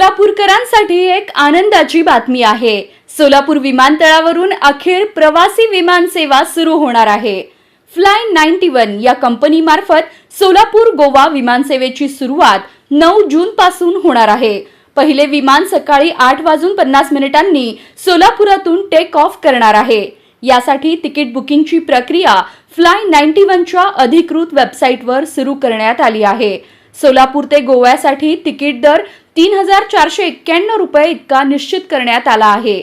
सोलापूरकरांसाठी एक आनंदाची बातमी आहे. सोलापूर विमानतळावरून अखेर प्रवासी विमान सेवा सुरू होणार आहे. फ्लाय नाईन्टी वन या कंपनीमार्फत सोलापूर गोवा विमानसेवेची सुरुवात नऊ जून पासून होणार आहे. पहिले विमान सकाळी आठ वाजून पन्नास मिनिटांनी सोलापुरातून टेक ऑफ करणार आहे. यासाठी तिकीट बुकिंगची प्रक्रिया फ्लाय नाईन्टी वनच्या अधिकृत वेबसाईटवर सुरू करण्यात आली आहे. सोलापूर ते गोव्यासाठी तिकीट दर तीन हजार चारशे एक्क्याण्णव रुपये इतका निश्चित करण्यात आला आहे.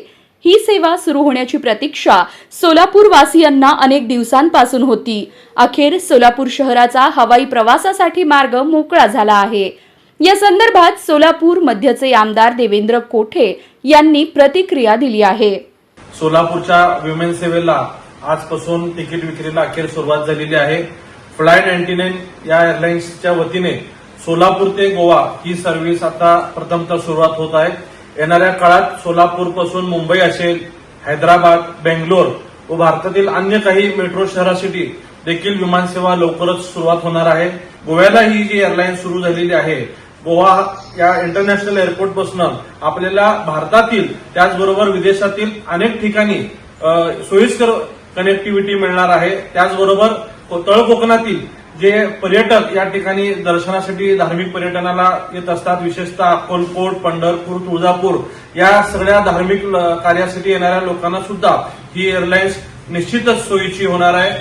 ही सेवा सुरू होण्याची प्रतीक्षा सोलापूरवासियांना अनेक दिवसांपासून होती. अखेर सोलापूर शहराचा हवाई प्रवासासाठी मार्ग मोकळा झाला आहे. या संदर्भात सोलापूर मध्यचे आमदार देवेंद्र कोठे यांनी प्रतिक्रिया दिली आहे. सोलापूरच्या विमेन सेवेला आजपासून तिकीट विक्रीला अखेर सुरुवात झालेली आहे. फ्लाय नाईन्टी नाईन या एअरलाइन्सच्या वतीने सोलापूर ते गोवा ही सर्व्हिस आता प्रथमतः सुरुवात होत आहे. येणाऱ्या काळात सोलापूरपासून मुंबई असेल हैदराबाद बेंगलोर व भारतातील अन्य काही मेट्रो शहरासाठी देखील विमानसेवा लवकरच सुरुवात होणार आहे. गोव्याला ही जी एअरलाईन सुरू झालेली आहे गोवा या इंटरनॅशनल एअरपोर्टपासून आपल्याला भारतातील त्याचबरोबर विदेशातील अनेक ठिकाणी सोयीस्कर कनेक्टिव्हिटी मिळणार आहे. त्याचबरोबर तळकोकणातील तळ कोकणातील जे पर्यटक या ठिकाणी दर्शनासाठी धार्मिक पर्यटनाला येत असतात विशेषतः अक्कलकोट पंढरपूर तुळजापूर या सगळ्या धार्मिक ल- कार्यासाठी येणाऱ्या लोकांना सुद्धा ही एअरलाईन्स निश्चितच सोयीची होणार आहे.